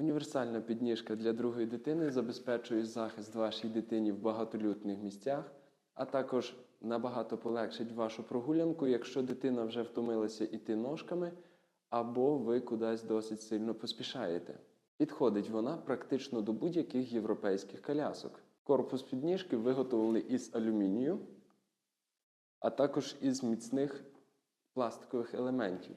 Універсальна підніжка для другої дитини забезпечує захист вашій дитині в багатолюдних місцях, а також набагато полегшить вашу прогулянку, якщо дитина вже втомилася іти ножками, або ви кудись досить сильно поспішаєте. Підходить вона практично до будь-яких європейських колясок. Корпус підніжки виготовлений із алюмінію, а також із міцних пластикових елементів.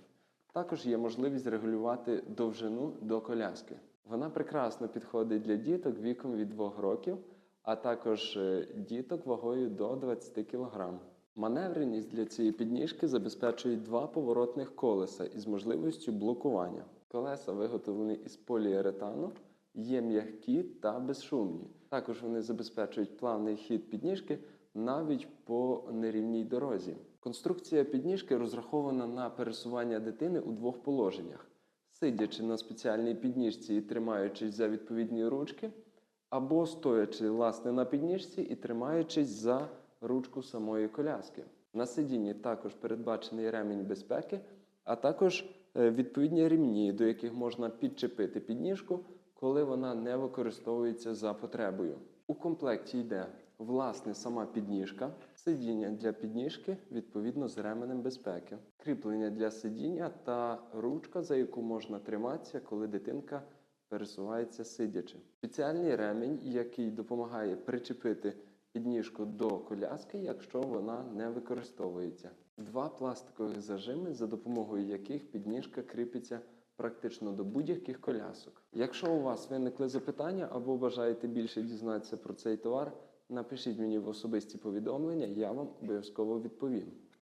Також є можливість регулювати довжину до коляски. Вона прекрасно підходить для діток віком від 2 років, а також е, діток вагою до 20 кг. Маневреність для цієї підніжки забезпечують два поворотних колеса із можливістю блокування. Колеса виготовлені із поліуретану, є м'які та безшумні. Також вони забезпечують плавний хід підніжки навіть по нерівній дорозі. Конструкція підніжки розрахована на пересування дитини у двох положеннях: сидячи на спеціальній підніжці і тримаючись за відповідні ручки, або стоячи власне на підніжці і тримаючись за ручку самої коляски. На сидінні також передбачений ремінь безпеки, а також е, відповідні рівні, до яких можна підчепити підніжку, коли вона не використовується за потребою. У комплекті йде власне сама підніжка, сидіння для підніжки відповідно з ременем безпеки, кріплення для сидіння та ручка, за яку можна триматися, коли дитинка пересувається сидячи. Спеціальний ремінь, який допомагає причепити підніжку до коляски, якщо вона не використовується. Два пластикових зажими, за допомогою яких підніжка кріпиться практично до будь-яких колясок. Якщо у вас виникли запитання або бажаєте більше дізнатися про цей товар, напишіть мені в особисті повідомлення, я вам обов'язково відповім.